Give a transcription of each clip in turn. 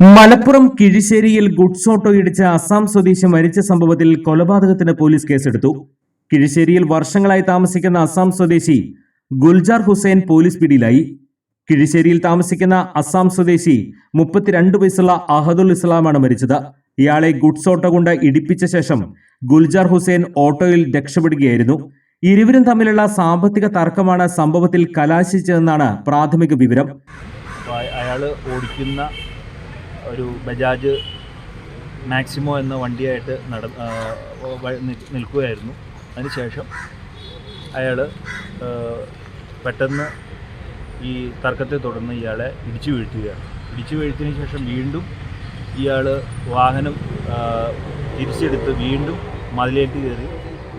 Malappuram കിഴിശ്ശേരിയിൽ goods auto ഇടിച്ച അസാം സ്വദേശി മരിച്ച സംഭവത്തിൽ കൊലപാതകത്തിന് പോലീസ് കേസെടുത്തു. കിഴിശ്ശേരിയിൽ വർഷങ്ങളായി താമസിക്കുന്ന അസാം സ്വദേശി ഗുൽജാർ ഹുസൈൻ പോലീസ് പിടിയിലായി. കിഴിശ്ശേരിയിൽ താമസിക്കുന്ന അസാം സ്വദേശി മുപ്പത്തിരണ്ട് വയസ്സുള്ള അഹദുൽ ഇസ്ലാമാണ് മരിച്ചത്. ഇയാളെ ഗുഡ്സ് ഓട്ടോ കൊണ്ട് ഇടിപ്പിച്ച ശേഷം ഗുൽജാർ ഹുസൈൻ ഓട്ടോയിൽ രക്ഷപ്പെടുകയായിരുന്നു. ഇരുവരും തമ്മിലുള്ള സാമ്പത്തിക തർക്കമാണ് സംഭവത്തിൽ കലാശിച്ചതെന്നാണ് പ്രാഥമിക വിവരം. അയാൾ ഓടിക്കുന്ന ഒരു ബജാജ് മാക്സിമോ എന്ന വണ്ടിയായിട്ട് നട നിൽക്കുകയായിരുന്നു. അതിനുശേഷം അയാൾ പെട്ടെന്ന് ഈ തർക്കത്തെ തുടർന്ന് ഇയാളെ ഇടിച്ചു വീഴ്ത്തുകയാണ്. ഇടിച്ചു വീഴ്ത്തിയതിനു ശേഷം വീണ്ടും ഇയാൾ വാഹനം തിരിച്ചെടുത്ത് വീണ്ടും മതിലേറ്റ് കയറി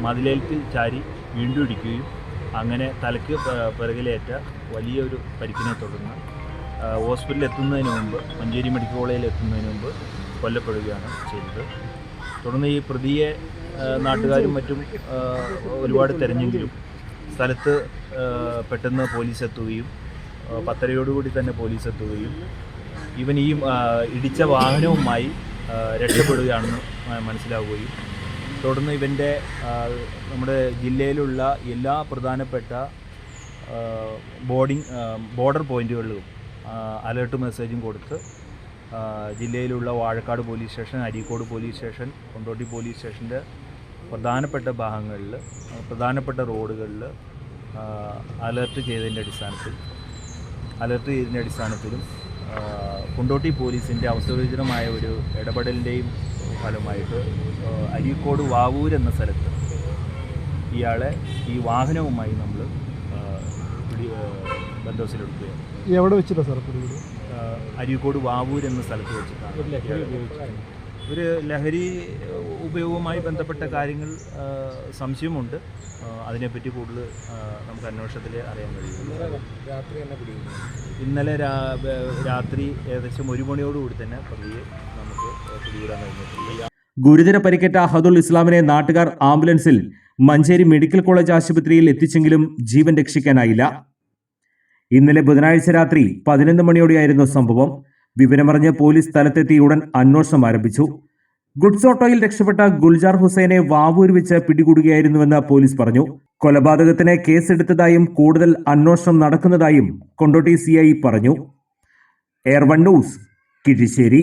മതിലേറ്റ് ചാരി വീണ്ടും ഇടിക്കുകയും അങ്ങനെ തലയ്ക്ക് പിറകിലേറ്റ വലിയൊരു പരിക്കിനെ തുടർന്ന് ഹോസ്പിറ്റലിൽ എത്തുന്നതിന് മുമ്പ് മഞ്ചേരി മെഡിക്കൽ കോളേജിൽ എത്തുന്നതിന് മുമ്പ് കൊല്ലപ്പെടുകയാണ് ചെയ്തത്. തുടർന്ന് ഈ പ്രതിയെ നാട്ടുകാരും മറ്റും ഒരുപാട് തെരഞ്ഞെങ്കിലും സ്ഥലത്ത് പെട്ടെന്ന് പോലീസ് എത്തുകയും പത്തരയോടുകൂടി തന്നെ പോലീസ് എത്തുകയും ഇവൻ ഈ ഇടിച്ച വാഹനവുമായി രക്ഷപ്പെടുകയാണെന്ന് മനസ്സിലാവുകയും തുടർന്ന് ഇവന്റെ നമ്മുടെ ജില്ലയിലുള്ള എല്ലാ പ്രധാനപ്പെട്ട ബോർഡിംഗ് ബോർഡർ പോയിന്റുകളിലും അലേർട്ട് മെസ്സേജും കൊടുത്ത് ജില്ലയിലുള്ള Vazhakkad police station Areekode police station Kondotty police സ്റ്റേഷന്റെ പ്രധാനപ്പെട്ട ഭാഗങ്ങളിൽ പ്രധാനപ്പെട്ട റോഡുകളിൽ അലേർട്ട് ചെയ്തതിന്റെ അടിസ്ഥാനത്തിൽ അലേർട്ട് ചെയ്തതിന്റെ അടിസ്ഥാനത്തിലും കൊണ്ടോട്ടി പോലീസിന്റെ അവസരോചിതമായ ഒരു ഇടപെടലിന്റെയും ഫലമായിട്ട് അരീക്കോട് വാവൂർ എന്ന സ്ഥലത്ത് ഇയാളെ ഈ വാഹനവുമായി നമ്മൾ ബന്ദോബസ്തിലെടുക്കുകയാണ് എവിടെ വെച്ചിട്ടാണ് സാർ പിടികൂടി അരീക്കോട് വാവൂർ എന്ന സ്ഥലത്ത് വെച്ചിട്ടാണ്. ഒരു ലഹരി ഉപയോഗവുമായി ബന്ധപ്പെട്ട കാര്യങ്ങൾ സംശയമുണ്ട്. അതിനെപ്പറ്റി കൂടുതൽ നമുക്ക് അന്വേഷണത്തിൽ അറിയാൻ കഴിയും. ഇന്നലെ രാത്രി ഏകദേശം ഒരു മണിയോടുകൂടി തന്നെ പ്രതിയെ നമുക്ക് പിടികൂടാൻ കഴിഞ്ഞിട്ടുണ്ട്. ഗുരുതര പരിക്കേറ്റ അഹദുൽ ഇസ്ലാമിനെ നാട്ടുകാർ ആംബുലൻസിൽ മഞ്ചേരി മെഡിക്കൽ കോളേജ് ആശുപത്രിയിൽ എത്തിച്ചെങ്കിലും ജീവൻ രക്ഷിക്കാനായില്ല. ഇന്നലെ ബുധനാഴ്ച രാത്രി പതിനൊന്ന് മണിയോടെയായിരുന്നു സംഭവം. വിവരമറിഞ്ഞ് പോലീസ് സ്ഥലത്തെത്തി ഉടൻ അന്വേഷണം ആരംഭിച്ചു. ഗുഡ്സ് ഓട്ടോയിൽ രക്ഷപ്പെട്ട ഗുൽജാർ ഹുസൈനെ വാവൂർ വെച്ച് പിടികൂടുകയായിരുന്നുവെന്ന് പോലീസ് പറഞ്ഞു. കൊലപാതകത്തിന് കേസെടുത്തതായും കൂടുതൽ അന്വേഷണം നടക്കുന്നതായും കൊണ്ടോട്ടി സിഐ പറഞ്ഞു. Air one news Kizhisseri